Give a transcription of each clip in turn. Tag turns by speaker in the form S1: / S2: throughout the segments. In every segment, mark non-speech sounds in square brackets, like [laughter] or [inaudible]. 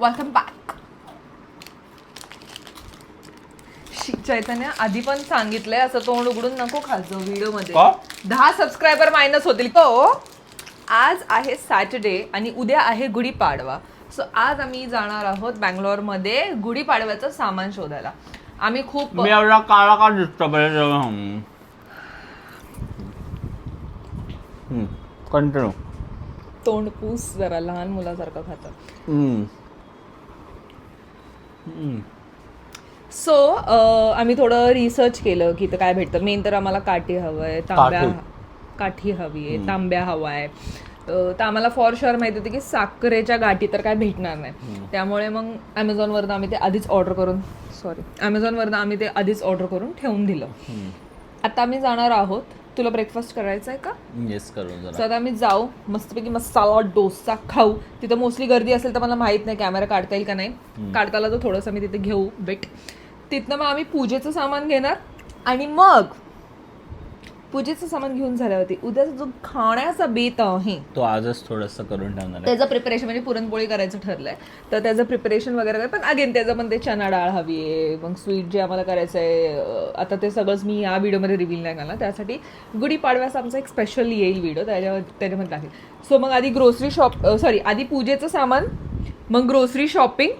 S1: Welcome back चैतन्य आधी पण सांगितलंय असं तोंड उघडून नको खायचं व्हिडिओमध्ये
S2: का?
S1: दहा सबस्क्रायबर मायनस होतील. तो आज आहे सॅटर्डे आणि उद्या आहे गुढीपाडवा. सो आज आम्ही जाणार आहोत बँगलोरमध्ये गुढीपाडव्याचं सामान शोधायला. आम्ही खूप
S2: मी एवढा काळा का दिसतो कंटिन्यू
S1: तोंड पूस जरा लहान मुलासारखं खातं. सो आम्ही थोडं रिसर्च केलं की काय भेटतं. मेन तर आम्हाला काठी हवंय तांब्या
S2: काठी.
S1: हवी आहे तांब्या हवाय. अं, तर आम्हाला फॉर शुअर माहिती होती की साखरेच्या गाठी तर काय भेटणार नाही. त्यामुळे मग ॲमेझॉनवरनं आम्ही ते आधीच ऑर्डर करून सॉरी ॲमेझॉनवरनं आम्ही ते आधीच ऑर्डर करून ठेवून दिलं. आता आम्ही जाणार आहोत तुला ब्रेकफास्ट करायचा आहे का
S2: येस करू
S1: तर
S2: जरा
S1: आता आम्ही जाऊ. मस्तपैकी मसाला डोसा खाऊ. तिथं मोस्टली गर्दी असेल तर मला माहीत नाही कॅमेरा काढता येईल का नाही. काढता आला तर थोडंसं मी तिथे घेऊ बेट तिथनं मग आम्ही पूजेचं सामान घेणार आणि मग पूजेचं सामान घेऊन झाल्यावरती उद्याचा जो खाण्याचा बेत आहे
S2: तो आजच थोडस करून ठेवणार आहे.
S1: त्याचं प्रिपरेशन म्हणजे पुरणपोळी करायचं ठरलंय. तर त्याचं प्रिपरेशन वगैरे पण अगेन त्याचं पण ते चना डाळ हवी आहे मग स्वीट जे आम्हाला करायचं आहे अं, आता ते सगळंच मी या व्हिडिओमध्ये रिव्हील नाही करणार. त्यासाठी गुढीपाडव्याचा आमचा एक स्पेशल येईल व्हिडिओ त्याच्यावर त्याच्यामध्ये टाकेल सो मग आधी ग्रोसरी शॉप सॉरी आधी पूजेचं सामान मग ग्रोसरी शॉपिंग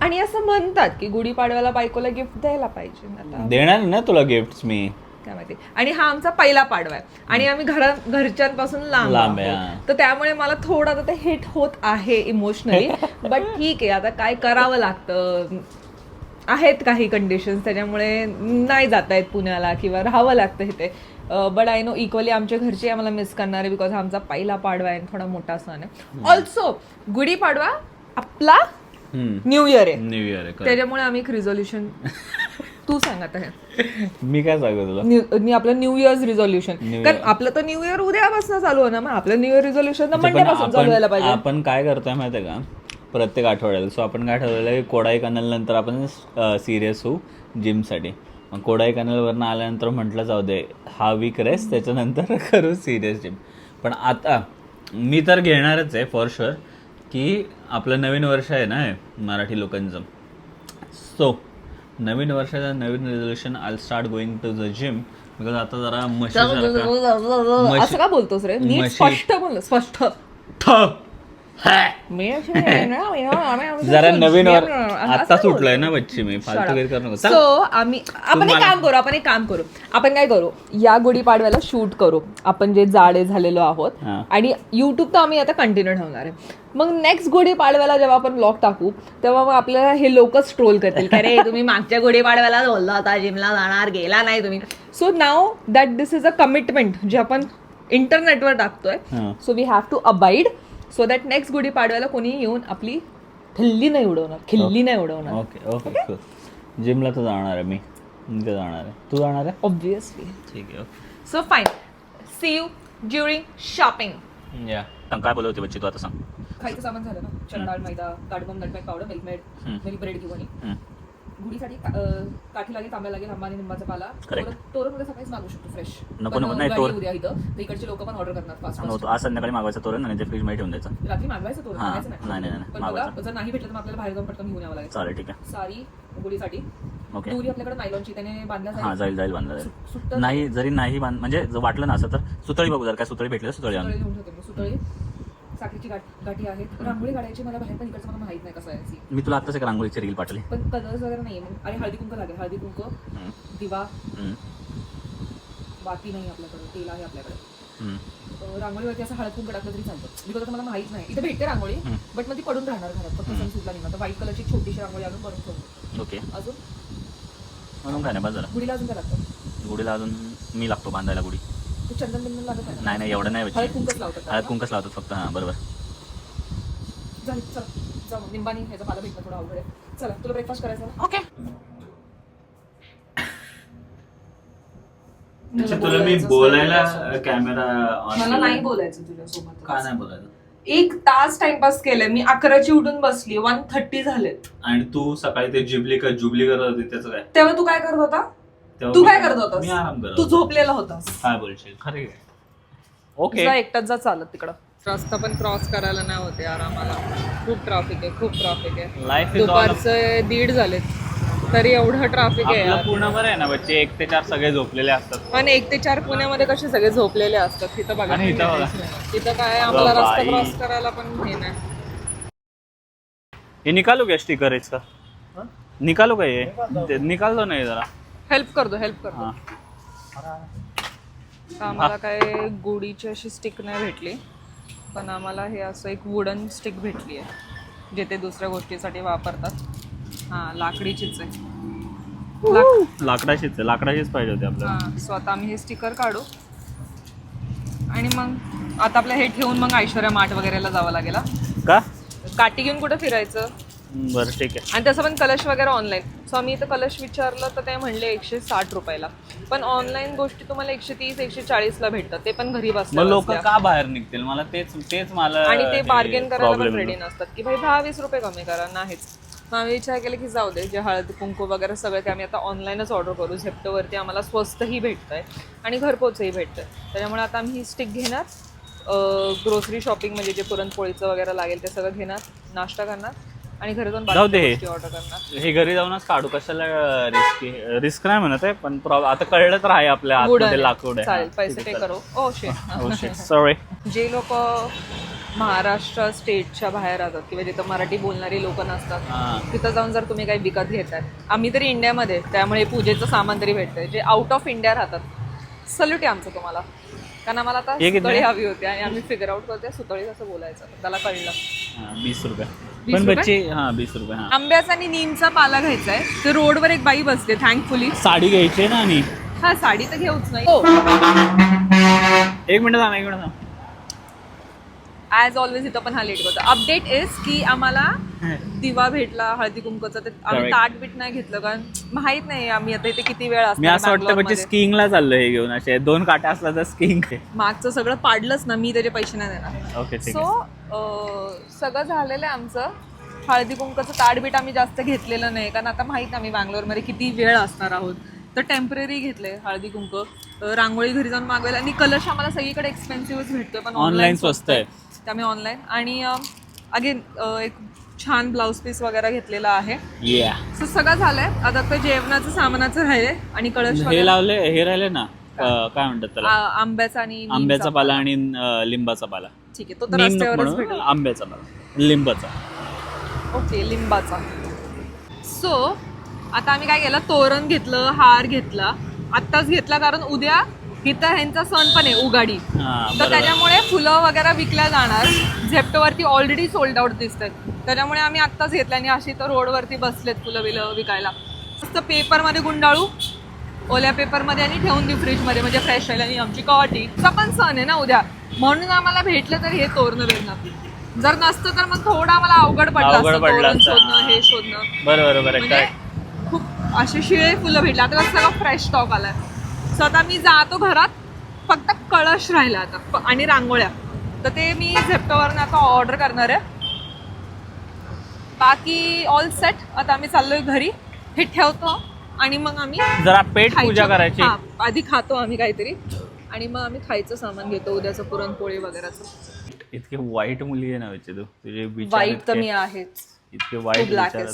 S1: आणि असं म्हणतात की गुढीपाडव्याला बायकोला गिफ्ट द्यायला पाहिजे. आता
S2: देणार ना तुला गिफ्ट मी?
S1: काय माहिती. आणि हा आमचा पहिला पाडवा आहे. आणि आम्ही घरा घरच्यांपासून लांब
S2: लांब आहे,
S1: आहोत.
S2: हा.
S1: तर त्यामुळे मला थोडं आता ते हिट होत आहे इमोशनली बट [laughs] ठीक आहे आता काय करावं लागतं? आहेत काही कंडिशन्स त्याच्यामुळे नाही जाता येत पुण्याला किंवा राहावं लागतं इथे. बट आय नो इक्वली आमच्या घरचे आम्हाला मिस करणार आहे बिकॉज आमचा पहिला पाडवा आहे आणि थोडा मोठा सण आहे. ऑल्सो गुढीपाडवा आपला न्यू इयर आहे.
S2: न्यू इयर आहे
S1: त्याच्यामुळे आम्ही एक रिझोल्युशन [laughs] तू सांग आता हे.
S2: मी काय सांगू तुला?
S1: न्यू नि- आपलं न्यू इयर्स रिझोल्युशन
S2: New
S1: कारण आपलं तर न्यू इयर उद्यापासून चालू होणार मग आपलं न्यू इयर रिझोल्युशन तर
S2: पण
S1: चालू व्हायला
S2: आपण
S1: पाहिजे.
S2: आपण काय करतोय माहितीये का? प्रत्येक आठवड्याला. सो आपण काय ठरवलं की कोडाई कॅनल नंतर आपण सिरियस होऊ जिमसाठी मग कोडाई कॅनलवरनं आल्यानंतर म्हटलं जाऊ दे. हा वीक रेस्ट त्याच्यानंतर [laughs] करू सिरियस जिम पण आता मी तर घेणारच आहे फॉर शुअर की आपलं नवीन वर्ष आहे ना हे मराठी लोकांचं. सो नवीन वर्षाचं नवीन resolution I start going to the gym because आता जरा म्हशी
S1: असं का बोलतोस रे? नीट स्पष्ट बोल स्पष्ट. ना, मी
S2: जरा नवीन वर आता. सुटलंय ना बच्ची मी फालतू काही करू.
S1: सो आम्ही आपण एक काम करू आपण एक काम करू आपण काय करू या गुढीपाडव्याला शूट करू आपण जे जाडे झालेलो आहोत. आणि युट्यूब तर आम्ही आता कंटिन्यू ठेवणार आहे मग नेक्स्ट गुढीपाडव्याला जेव्हा आपण ब्लॉग टाकू तेव्हा मग आपल्याला हे लोकच ट्रोल करतील अरे तुम्ही मागच्या गुढीपाडव्याला बोलला होता जिमला जाणार गेला नाही तुम्ही so now that this is a commitment जे आपण इंटरनेटवर टाकतोय. So we have to abide so that next गुढीपाडव्याला कोणी येऊन आपली खिल्ली नाही उडवणार खिल्ली नाही उडवणार.
S2: ओके ओके जिमला तर जाणार आहे मी. मी तर जाणार आहे. तू जाणार आहे?
S1: ऑब्विसली
S2: ठीक आहे okay
S1: so fine see you during shopping
S2: या सांग काय बोलत होती बच्ची तू आता सांग?
S1: खायचं सामान झालं ना. चणा डाळ maida cardamom nutmeg powder Milkmaid. Marie bread घेऊन ये.
S2: हम्म.
S1: गुढीसाठी काठी लागेल तांब्या लागेल आंबा आणि निंबाचा पाला. तोरण- उद्या सकाळीच मागू शकतो फ्रेश
S2: नको, नको, नाही, तोरण-
S1: उद्या इथं. तर इकडचे लोक पण ऑर्डर करणार फास्ट
S2: आज संध्याकाळी मागवायचं तोरण आणि ते फ्रीजमध्ये ठेवून द्यायचं.
S1: रात्री मागवायचं तोरण
S2: नाही, नाही, नाही,
S1: पण बघा. जर नाही भेटलं तर आपल्याला बाहेर जाऊन पटकन घेऊन यावं लागेल.
S2: चालेल ठीक आहे.
S1: सारी गुढीसाठी. दुरी आपल्याकडे नायलॉनची त्याने बांधल्या
S2: हा
S1: जाईल
S2: जाईल बांधला जाईल. नाही जरी नाही बांध म्हणजे वाटलं ना असं तर सुतळी बघू जर काय सुतळी भेटली सुतळी
S1: सुतळी. साखरेची गाठ गाठी आहेत. रांगोळी काढायची मला बाहेर पण इकडचं मला माहीत नाही कसं आहे.
S2: मी तुला आत्ताच एक रांगोळीची रील पाठवली.
S1: पण कलर्स वगैरे नाही मग. आणि हळदी कुंक लागेल. हळदी कुंक
S2: हम्म.
S1: दिवा.
S2: हम्म.
S1: वाती नाही आपल्याकडे. तेल आहे आपल्याकडे.
S2: हम्म.
S1: अं, रांगोळीवरती असं हळद कुंक टाकलं तरी चालतं. बिकॉज आता मला माहीत नाही. इथे भेटते रांगोळी
S2: हम्म.
S1: बट मग ती पडून राहणार घरात. फक्त सण सुटला नाही. आता व्हाईट कलरची छोटीशी रांगोळी बनवून ठेवतो
S2: ओके.
S1: अजून?
S2: म्हणून काय नाही बस झालं.
S1: गुढीला अजून काय लागतं?
S2: गुढीला अजून मी लागतो बांधायला गुढी.
S1: चंदन बिंदन लागत नाही ना?
S2: नाही नाही एवढं नाही
S1: हळद
S2: बच्ची.
S1: कुंकच लावतात
S2: हळद कुंकच लावतात फक्त हां बरोबर.
S1: झाली चल जाऊ निंबानी ह्याचा पाला भेटणं थोडं अवघड आहे. चला तुला ब्रेकफास्ट करायचा ना?
S2: ओके
S1: मला
S2: तुला मी बोलायला
S1: नाही.
S2: कॅमेरा
S1: मला नाही बोलायचं तुझ्यासोबत
S2: का नाही बोलायचं?
S1: एक तास टाइमपास केलाय मी अकराची उठून बसली वन थर्टी झालेत.
S2: आणि तू सकाळी ते जुबली कर जुबली करत होती त्याचं काय?
S1: तेव्हा तू काय करत होता?
S2: तेव्हा
S1: तू
S2: मी-
S1: काय करत होतास?
S2: मी आराम करत
S1: तू
S2: होतो.
S1: झोपलेला होतास.
S2: काय बोलशील? खरे ओके.
S1: जा एकटाच जा चालत तिकडं. रस्ता पण क्रॉस करायला नाही होते यार आम्हाला खूप ट्रॅफिक आहे खूप ट्रॅफिक आहे.
S2: लाईफ इज ऑल
S1: दुपारचे दीड झालेत. तरी एवढं ट्रॅफिक आहे
S2: आपलं
S1: यार.
S2: पूर्ण बरं आहे ना बच्चे? एक ते चार सगळे झोपलेले असतात.
S1: पण एक ते चार पुण्यामध्ये कसे सगळे झोपलेले असतात? तिथं बघा.
S2: आणि इथं बघा.
S1: तिथं काय आम्हाला रस्ता
S2: बाई.
S1: क्रॉस करायला पण हे नाही.
S2: हे निकालू क्या स्टिकर इसका निकालू का ये ते- निकाल दो नाही जरा.
S1: हेल्प करतो हेल्प करतो.
S2: हा.
S1: तर आम्हाला काय गुढीची अशी स्टिक नाही भेटली. पण आम्हाला हे असं एक वुडन स्टिक भेटली आहे जे ते दुसऱ्या गोष्टीसाठी वापरतात. हां लाकडीचीच आहे. लाक-
S2: लाकडाचीच आहे लाकडाचीच पाहिजे होती आपल्याला.
S1: हां सो आता आम्ही हे स्टिकर काढू. आणि मग आता आपलं हे ठेवून मग ऐश्वर्या माठ वगैरेला जावं लागेल हा.
S2: का?
S1: काठी घेऊन कुठं फिरायचं?
S2: बरं ठीक आहे.
S1: आणि तसं पण कलश वगैरे ऑनलाईन सो आम्ही इथं कलश विचारलं तर ते म्हणले एकशे साठ रुपयाला. पण ऑनलाईन गोष्टी तुम्हाला एकशे तीस एकशे चाळीसला भेटतात. ते पण घरी
S2: मग
S1: बसल्या.
S2: लोक. का बाहेर निघतील? मला तेच तेच मला
S1: आणि ते बार्गेन करायला पण रेडी. नसतात. की भाई दहा वीस रुपये कमी करा नाहीच. मग आम्ही विचार केला की जाऊ दे जे हळद कुंकू वगैरे सगळं ते आम्ही आता ऑनलाईनच ऑर्डर करू. झेप्टोवरती आम्हाला स्वस्तही भेटतंय आणि घरपोचही भेटतंय. त्याच्यामुळे आता आम्ही ही स्टिक घेणार. ग्रोसरी शॉपिंग म्हणजे जे पुरणपोळीचं वगैरे लागेल ते सगळं घेणार नाश्ता करणार. आणि घरी जाऊन
S2: जाऊ दे.
S1: गोष्टी ऑर्डर करणार.
S2: हे घरी जाऊनच काढू कशाला रिस्क रिस्क नाही म्हणत आहे पण प्रॉब- आता कळलं तर आहे आपल्या आतमध्ये लाकूड आहे.
S1: चालेल पैसे पे करो. ओ शे
S2: सॉरी
S1: जे लोक महाराष्ट्र स्टेटच्या बाहेर राहतात किंवा जिथं मराठी बोलणारी लोक नसतात
S2: हा.
S1: तिथं जाऊन जर तुम्ही काही विकत घेताय आम्ही तरी इंडियामध्ये त्यामुळे पूजेचं सामान तरी भेटतंय. जे आउट ऑफ इंडिया राहतात सल्यूट आहे आमचं तुम्हाला. कारण आम्हाला आता
S2: हे किती
S1: सुतळी? हवी होती आणि आम्ही फिगर आउट करतोय सुतळी कसं बोलायचं. त्याला कळलं.
S2: हा, वीस रुपये. पण? बच्चे हा वीस रुपये हा.
S1: आंब्याचा आणि नीमचा पाला घ्यायचा आहे. तर रोडवर एक बाई बसते थँकफुली
S2: साडी घ्यायची आहे ना आणि
S1: हा साडी तर घेऊच नाही हो.
S2: एक मिनिट थांब एक मिनिट थांब.
S1: ॲज ऑलवेज इथं पण हा लेट करतो अपडेट इज की आम्हाला दिवा भेटला हळदी कुंकूचा ते आम्ही
S2: Correct.
S1: ताट बीट नाही घेतलं कारण माहीत नाही आम्ही आता इथे किती वेळ
S2: मी असं वाटतं
S1: असतो
S2: स्कीइंगला चाललं हे घेऊन असे दोन काट्या असला तर स्कीइंग
S1: मागचं सगळं पाडलंच ना मी त्याचे पैसे नाही देणार.
S2: ओके ठीक
S1: सो सगळं झालेलं आहे आमचं. हळदी कुंकाचं ताडबीट आम्ही जास्त घेतलेलं नाही कारण आता माहीत नाही आम्ही बँगलोरमध्ये किती वेळ असणार आहोत. तर टेंपररी घेतले हळदी कुंक. अं, रांगोळी घरी जाऊन मागवायला. आणि कलश आम्हाला सगळीकडे एक्सपेन्सिव्हच भेटतोय पण
S2: ऑनलाईन स्वस्त आहे.
S1: त्यामुळे ऑनलाईन आणि अगेन एक छान ब्लाऊज पीस वगैरे घेतलेला आहे.
S2: या
S1: सो सगळं झालंय. आता ते जेवणाचं सामानाचं राहिले आणि कळश
S2: हे
S1: वगैरे.
S2: लावले हे राहिले ना अं, काय म्हणतात त्याला?
S1: आंब्याचा आणि
S2: आंब्याचा पाला आणि अं, लिंबाचा पाला.
S1: ठीक आहे तो तर
S2: नीम नको
S1: रस्त्यावरच
S2: म्हणू,
S1: भेटेल.
S2: आंब्याचा पाला. लिंबाचा.
S1: ओके लिंबाचा. सो आता आम्ही काय केलं? तोरण घेतलं हार घेतला. आत्ताच घेतला कारण उद्या इथं ह्यांचा सण पण आहे उगाडी.
S2: हा
S1: तर
S2: बरोबर.
S1: त्याच्यामुळे फुलं वगैरे विकल्या जाणार. झेप्टोवरती ऑलरेडी सोल्ड आउट दिसतात. त्याच्यामुळे आम्ही आत्ताच घेतल्या आणि अशी तर रोडवरती बसलेत फुलं बिलं विकायला. मस्त पेपरमध्ये गुंडाळू ओल्या पेपरमध्ये आणि ठेवून देऊ फ्रीजमध्ये म्हणजे फ्रेश राहील. आणि आमची कॉटी पण सण आहे ना उद्या. म्हणून आम्हाला भेटलं तर हे तोरणं बिरणं जर नसतं तर मग थोडं आम्हाला अवघड पडलं
S2: अवघड
S1: असतं
S2: पडलं
S1: तोरण
S2: असतं,
S1: शोधणं
S2: हा.
S1: हे शोधणं.
S2: बरोबर बरोबर.
S1: म्हणजे
S2: काय?
S1: खूप असे शिळे फुलं भेटले. आता कसं सगळं फ्रेश स्टॉक आलाय. सो आता मी जातो घरात. फक्त कळश राहिला आता. आणि रांगोळ्या. तर ते मी झेप्टोवरनं आता ऑर्डर करणार आहे. बाकी ऑल सेट आता आम्ही चाललोय घरी. हे ठेवतो आणि मग आम्ही
S2: जरा पेट पूजा
S1: खायचं-
S2: करायची.
S1: हा, आधी खातो आम्ही काहीतरी. आणि मग आम्ही खायचं सामान घेतो. उद्याचं पुरणपोळी वगैरेचं.
S2: इतके वाईट मुली आहे ना बच्चे तू. तुझे विचार
S1: वाईट तर
S2: इतके-
S1: मी आहेच.
S2: इतके वाईट विचार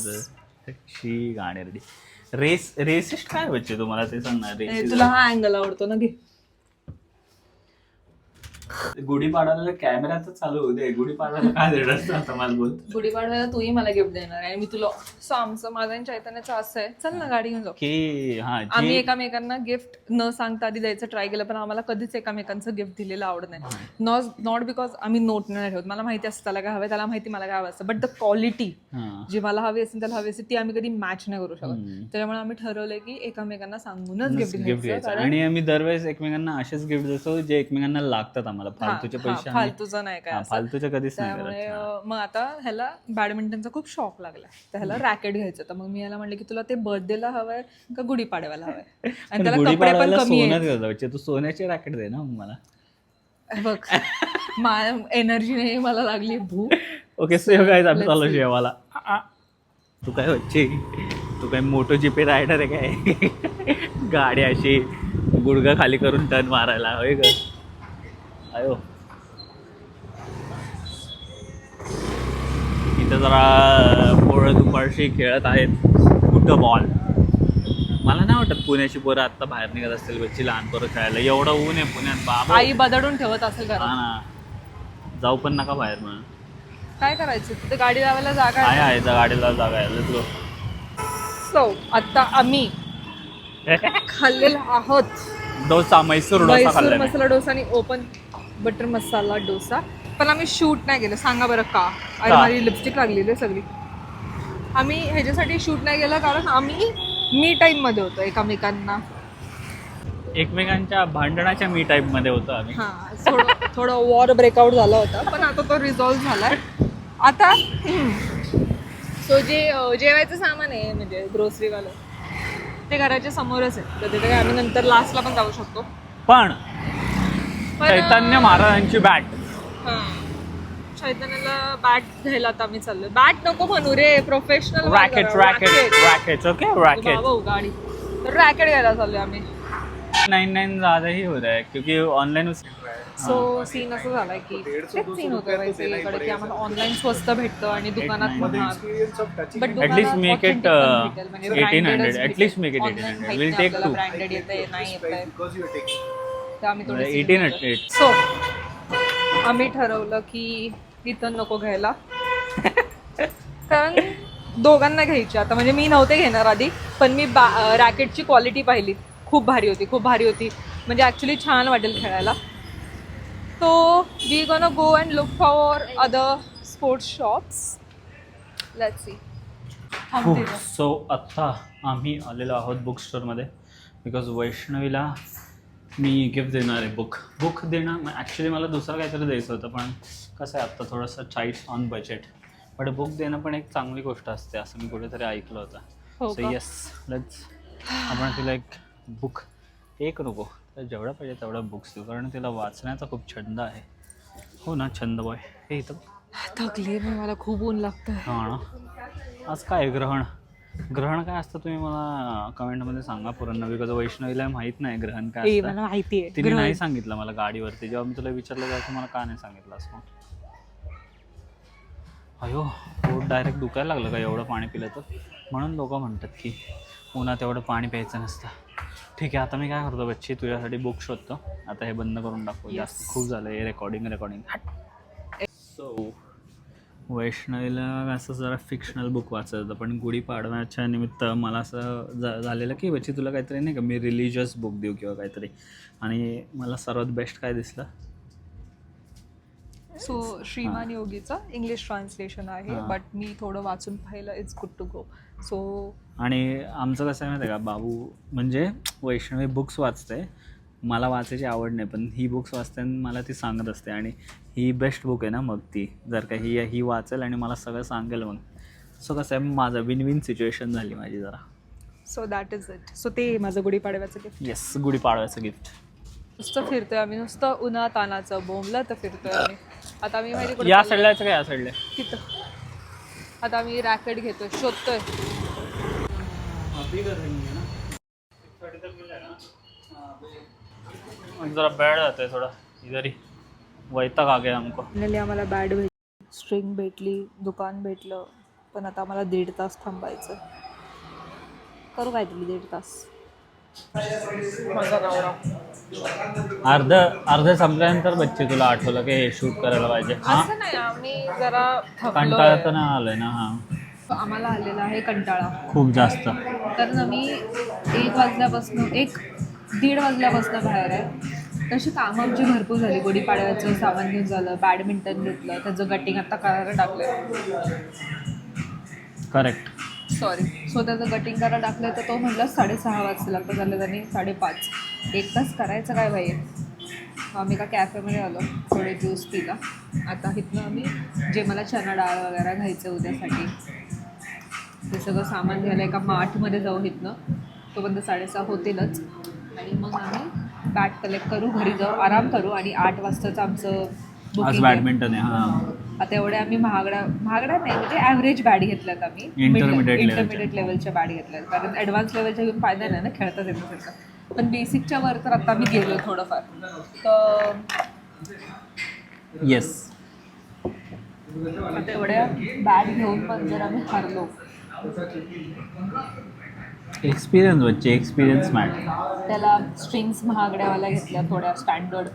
S2: शी गाणेरडी रेस रेसिस्ट काय बच्चे तुम्हाला ते सांग ना
S1: ए,
S2: रेसिस्ट
S1: तुला हा अँगल आवडतो ना घे.
S2: गुढीपाडव्याला कॅमेरा तर चालू होऊ दे. गुढीपाडव्याला काय देणार आता मला बोल.
S1: गुढीपाडव्याला तूही मला गिफ्ट देणार आणि मी तुला सो आमचं माझं आणि चैतन्याचं असं आहे. चल ना गाडी घेऊन जाऊ.
S2: की हा
S1: आम्ही एकामेकांना गिफ्ट न सांगता आधी द्यायचं ट्राय केलं पण आम्हाला कधीच एकामेकांचं गिफ्ट दिलेलं आवडत नाही. नॉट नॉट बिकॉज आम्ही नोट नाही ठेवत. मला माहिती असतं त्याला काय हवं त्याला माहिती मला काय हवं असतं. बट द क्वालिटी
S2: हा.
S1: जी मला हवी असेल त्याला हवी असेल ती आम्ही कधी मॅच नाही करू शकत. त्याच्यामुळे आम्ही ठरवलंय की एकामेकांना सांगूनच गिफ्ट
S2: गिफ्ट
S1: घ्यायचं
S2: आणि आम्ही दरवेळेस एकमेकांना असेच गिफ्ट देतो जे एकमेकांना लागतात आम्हाला फालतूचे पैसे
S1: फालतूचं नाही काय.
S2: फालतूचे कधीच नाही
S1: त्यामुळे मग आता ह्याला बॅडमिंटनचा खूप शॉक लागला. तर ह्याला रॅकेट घ्यायचं. तर मग मी ह्याला म्हणलं की तुला ते बर्थडेला हवंय का गुढीपाडव्याला हवंय? [laughs] आणि त्याला कपडे पण कमी आहेत.
S2: तू सोन्याचे रॅकेट दे ना मग मला.
S1: बघ एनर्जी नाही मला लागली भूक.
S2: ओके सो गाईज आम्ही
S1: see.
S2: जेवायला. तू काय बच्चे? तू काय मोटो जीपे रायडर आहे काय? [laughs] गाडी अशी गुडघा खाली करून टर्न मारायला. होय ग? अयो इथे जरा पोरं दुपारशी खेळत आहेत. फुटबॉल मला नाही वाटत पुण्याची पोरं आत्ता बाहेर निघत असतील बच्ची लहान पोरं खेळायला. एवढं ऊन आहे पुण्यात बाबा.
S1: आई बदडून ठेवत असेल
S2: हा
S1: घरात
S2: ना. जाऊ पण नका बाहेर म्हणून.
S1: काय करायचं? तिथे गाडी लावायला जागा
S2: आहे.
S1: आहे
S2: आहे त्या गाडीला जागा आहे. Let's go.
S1: सो आता आम्ही [laughs] खाल्लेलो आहोत.
S2: डोसा म्हैसूर डोसा
S1: मैसूर
S2: मी.
S1: मसाला डोसा आणि ओपन बटर मसाला डोसा पण आम्ही शूट नाही केलं. सांगा बरं का? अरे? माझी लिपस्टिक लागलेली आहे सगळी. आम्ही ह्याच्यासाठी शूट नाही केलं कारण आम्ही मी टाईममध्ये होतो एकमेकांना.
S2: एकमेकांच्या भांडणाच्या मी टाईपमध्ये होतो आम्ही.
S1: हा थोडं थोडं वॉर ब्रेकआउट झाला होता पण आता तो रिझॉल्व्ह झालाय. आता सो जे अं, जेवायचं सामान आहे म्हणजे ग्रोसरीवालं ते घराच्या समोरच आहे. तर तिथे काय आम्ही नंतर लास्टला पण जाऊ शकतो.
S2: पण, चैतन्य महाराजांची बॅट
S1: हा. चैतन्याला बॅट घ्यायला आता आम्ही चाललोय. बॅट नको म्हणू रे professional
S2: racket racket racket okay racket
S1: गाडी तर रॅकेट घ्यायला चाललोय आम्ही.
S2: नाइन नाइन ज़्यादा ही हो रहा है क्योंकि ऑनलाइन
S1: सो सीन असं झालाय की तेच सीन होतं की आम्हाला ऑनलाईन स्वस्त भेटतं आणि दुकानात but
S2: least make it, uh, 1800. At least make it 1800. We'll take two.
S1: Branded येते नाही येतंय. आम्ही थोडे
S2: एटीन एट
S1: सो आम्ही ठरवलं की इथं नको घ्यायला. कारण दोघांना घ्यायची आता. म्हणजे मी नव्हते घेणार आधी पण मी बा रॅकेटची क्वालिटी पाहिली. खूप भारी होती खूप भारी होती. म्हणजे ॲक्च्युली छान वाटेल खेळायला. तो we gonna go and look for other sports shops let see
S2: so आत्ता आम्ही आलेलो आहोत बुक स्टोअरमध्ये बिकॉज वैष्णवीला मी गिफ्ट देणार आहे. बुक बुक देणं ॲक्च्युली मला दुसरं काहीतरी द्यायचं होतं पण कसं आहे आत्ता थोडंसं tight on budget but book देणं पण एक चांगली गोष्ट असते असं मी कुठेतरी ऐकलं होतं? सो येस लेट्स आपण तिला एक बुक एक नको तर जेवढं पाहिजे तेवढं बुक्स देऊ कारण तिला वाचण्याचा खूप छंद आहे. हो ना छंद बॉय हे इथं.
S1: थकली मला खूप ऊन लागतं
S2: हां आज काय ग्रहण? ग्रहण काय असतं तुम्ही मला कमेंटमध्ये सांगा पूर्ण बिकॉज वैष्णवीला माहीत नाही ग्रहण काय
S1: मला माहिती
S2: तिने नाही सांगितलं मला गाडीवरती. जेव्हा मी तुला विचारलं तेव्हा तू मला का नाही सांगितलं असं? अयो पोट डायरेक्ट दुखायला लागलं का एवढं पाणी पिलं तर? म्हणून लोक म्हणतात की उन्हात एवढं पाणी प्यायचं नसतं. ठीक आहे आता मी काय करतो बच्ची तुझ्यासाठी बुक शोधतो. आता हे बंद करून टाकू. जास्त खूप झालं हे रेकॉर्डिंग रेकॉर्डिंग सो वैष्णवीला असं जरा फिक्शनल बुक वाचायचं. होतं पण गुढीपाडव्याच्या निमित्त मला असं झा झालेलं की बच्ची तुला काहीतरी नाही का मी रिलिजियस बुक देऊ किंवा काहीतरी. आणि मला सर्वात बेस्ट काय दिसलं?
S1: सो श्रीमान योगीचं इंग्लिश ट्रान्सलेशन आहे. बट मी थोडं वाचून पाहिलं it's good to go so
S2: आणि आमचं कसं आहे माहिती आहे का बाबू म्हणजे वैष्णवी बुक्स वाचते मला वाचायची आवड नाही पण ही बुक्स वाचते आणि मला ती सांगत असते. आणि ही बेस्ट बुक आहे ना मग ती. जर का ही ही वाचेल आणि मला सगळं सांगेल मग. सो कसं आहे माझं विन विन सिच्युएशन झाली माझी जरा.
S1: So that is it so ते माझं गुढीपाडव्याचं गिफ्ट
S2: येस गुढीपाडव्याचं गिफ्ट
S1: नुसतं फिरतोय आम्ही. नुसतं उन्हा तानाचं बोंबलं तर फिरतोय आम्ही. आता आम्ही माहिती कुठे
S2: या
S1: चाललोय?
S2: साईडला यायचं का या साईडला
S1: तिथं. आता आम्ही रॅकेट घेतोय शोधतोय.
S2: जरा बॅड जातोय थोडा. इधर ही. वैताग आ गया हमको।
S1: फायनली आम्हाला बॅड भेटली. स्ट्रिंग भेटली दुकान भेटलं पण आता आम्हाला दीड तास थांबायचं करू काय तरी दीड तास.
S2: अर्ध अर्ध संपल्यानंतर बच्चे तुला आठवलं की हे शूट करायला पाहिजे. हा?
S1: असं नाही आम्ही जरा
S2: कंटाळा तर नाही आलंय ना हा.
S1: आम्हाला आलेला आहे कंटाळा.
S2: खूप जास्त.
S1: कारण आम्ही एक वाजल्यापासून एक दीड वाजल्यापासून बाहेर आहे. तशी कामं आमची भरपूर झाली. गुढीपाडव्याचं सामान घेऊन झालं बॅडमिंटन घेतलं त्याचं गटिंग आता करायला टाकलं
S2: करेक्ट
S1: सॉरी सो त्याचं गटिंग करायला टाकलं तर तो म्हटलं साडेसहा वाजतील आता झालं त्यांनी साडेपाच. एक तास करायचं काय भाई आम्ही का कॅफेमध्ये आलो थोडे ज्यूस पिला. आता इथनं आम्ही जे मला चना डाळ वगैरे घ्यायचं उद्यासाठी ते सगळं सामान घ्यायला एका मार्टमध्ये जाऊ इथनं. तोपर्यंत साडेसहा होतीलच. आणि मग आम्ही बॅट कलेक्ट करू घरी जाऊ आराम करू आणि आठ वाजताचं आमचं
S2: आज
S1: booking आहे.
S2: बॅडमिंटन आहे हा.
S1: आता एवढ्या आम्ही महागड्या महागड्या नाही म्हणजे ॲव्हरेज बॅट घेतल्यात आम्ही.
S2: Intermediate.
S1: इंटरमिडिएट लेवलच्या बॅट घेतल्यात. कारण ॲडव्हान्स लेवलच्या घेऊन फायदा नाही ना खेळताच येतं त्याचा. पण बेसिकच्या वर तर आता आम्ही गेलो थोडंफार. तर
S2: येस
S1: आता एवढ्या बॅट घेऊन पण जर आम्ही हरलो.
S2: एक्सपिरियन्स बच्चे एक्सपिरियन्स मॅट
S1: त्याला स्ट्रिंग्स महागड्यावाल्या घेतल्या थोड्या स्टँडर्ड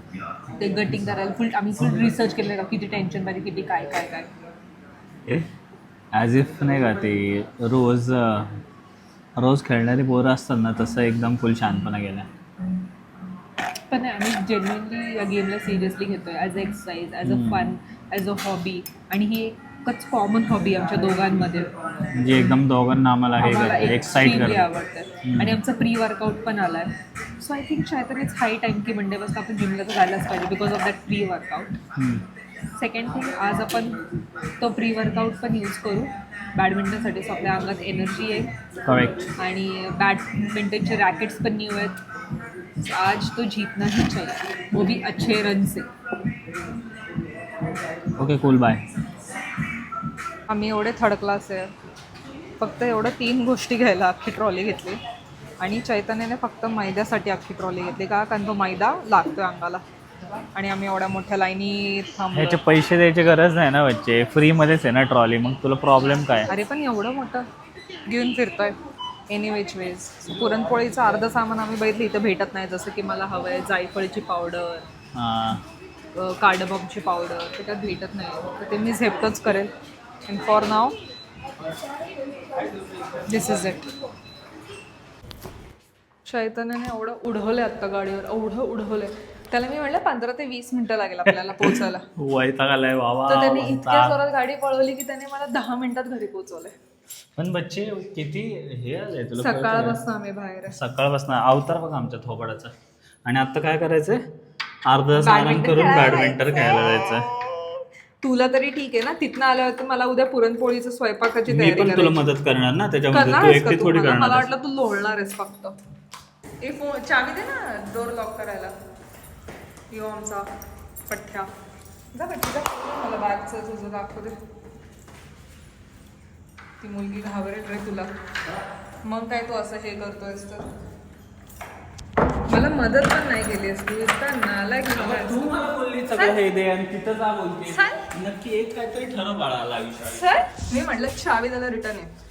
S1: ते गटिंग करायला फुल आम्ही फुल रिसर्च केलं का किती टेन्शनमध्ये किती काय काय काय.
S2: ॲज इफ नाही का ते रोज अं, रोज खेळणारी पोरं असतात ना तसं एकदम फुल शांतपणा गेला.
S1: पण नाही, आम्ही जेन्युनली या गेमला सिरियसली घेतोय as a exercise as a fun as a hobby आणि ही एकच कॉमन हॉबी आमच्या दोघांमध्ये.
S2: म्हणजे एकदम दोघांना आम्हाला हे
S1: आम्हाला
S2: करतं
S1: extremely
S2: करतं
S1: आवडतं. आणि आमचा प्री वर्कआउट पण आलाय. सो आय थिंक शायद इट्स हाय टाईम की मंडेपासून आपण जिमला तर जायलाच पाहिजे because of that pre workout
S2: hmm.
S1: Second thing आज आपण तो प्री वर्कआउट पण यूज करू. बॅडमिंटनसाठी सो आपल्या अंगात एनर्जी येईल
S2: करेक्ट
S1: आणि बॅडमिंटनचे रॅकेट्स पण न्यू आहेत. आज तो जीतना ही चाहिए वो भी अच्छे रन से
S2: ओके कूल बाय
S1: आम्ही एवढे थर्ड क्लास आहे. फक्त एवढं तीन गोष्टी घ्यायला अख्खी ट्रॉली घेतली. आणि चैतन्याने फक्त मैद्यासाठी अख्खी ट्रॉली घेतली. का? कारण तो मैदा लागतोय अंगाला. आणि आम्ही एवढ्या मोठ्या लाईनी थांबलो.
S2: ह्याचे पैसे द्यायची गरज नाही ना बच्चे. फ्रीमध्येच आहे ना ट्रॉली मग तुला प्रॉब्लेम काय?
S1: अरे पण एवढं मोठं. घेऊन फिरतोय. एनी वेज वेज पुरणपोळीचं अर्ध सामान आम्ही बघितलं. इथं भेटत नाही. जसं की मला हवं आहे जायफळीची पावडर कार्डबॉमची पावडर ते त्यात भेटत नाही. तर ते मी झेपटच करेल. And for now this is it चैतन्याने एवढं उडवलं आत्ता गाडीवर. एवढं उडवलंय त्याला मी म्हणलं पंधरा ते वीस मिनिटं लागेल आपल्याला पोहोचायला. [laughs]
S2: वैताग आलाय बाबा
S1: तर त्याने इतक्या जोरात गाडी पळवली की त्याने मला दहा मिनिटात घरी पोहोचवलंय.
S2: पण बच्चे किती हे आलंय तुला?
S1: सकाळपासून आम्ही बाहेर आहे.
S2: सकाळपासून अवतार बघा आमच्या थोबाडाचा. आणि आता काय करायचंय? अर्धा
S1: Badminton
S2: करून बॅडमिंटन खेळायला जायचं
S1: तुला तरी ठीक आहे ना? तिथनं आल्यावर मला उद्या पुरणपोळीचं स्वयंपाकाची
S2: मी
S1: तयारी
S2: पण तुला
S1: करायची.
S2: मदत करणार ना त्याच्यामध्ये
S1: करणार
S2: तू
S1: आहेस का
S2: एकटी
S1: तू?
S2: थोडी
S1: मला? मला
S2: करणार.
S1: वाटलं तू लोळणार आहेस फक्त. ए फोन चावी दे ना डोर लॉक करायला. यो आमचा पठ्ठ्या. जा बच्ची जा. मला बॅगचं तुझं दाखवू दे. ती मुलगी घाबरेल रे तुला. मग काय तू असं हे करतोयस तर? मला मदत पण नाही केली असती. इतका झालायस.
S2: तू मला बोलली सगळं हे दे आणि तिथं जा बोलते. नक्की एक काहीतरी ठरव बाळाला आयुष्यात
S1: सर? मी म्हटलं चावी त्याला रिटर्न आहे.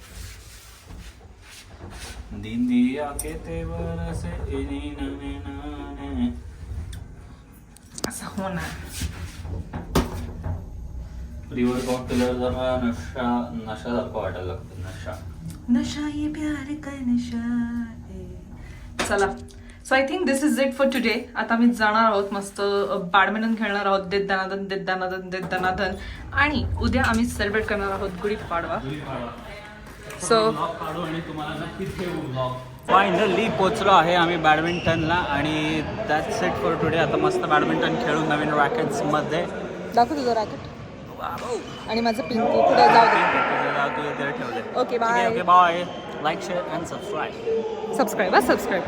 S2: दिन दिया के तेवर से इनी नने नाने.
S1: असं होणार.
S2: केल्यावर जरा नशा नशासारखं वाटायला लागतं नशा.
S1: नशा ये प्यार का नशा है. चला. So I think this is it for today आता मी जाणार आहोत मस्त बॅडमिंटन खेळणार आहोत देत दनादन देत दनादन देत दनादन. आणि उद्या आम्ही सेलिब्रेट करणार आहोत गुढीपाडवा सो
S2: फायनली पोचलो आहे आम्ही बॅडमिंटनला आणि दॅट्स इट फॉर टुडे आता मस्त बॅडमिंटन खेळून नवीन रॅकेट्समध्ये
S1: दाखव तुझं रॅकेट आणि माझं पिंकू पुढे जाऊ दे.
S2: ठेवले
S1: okay bye
S2: okay bye like share and subscribe
S1: subscribe subscribe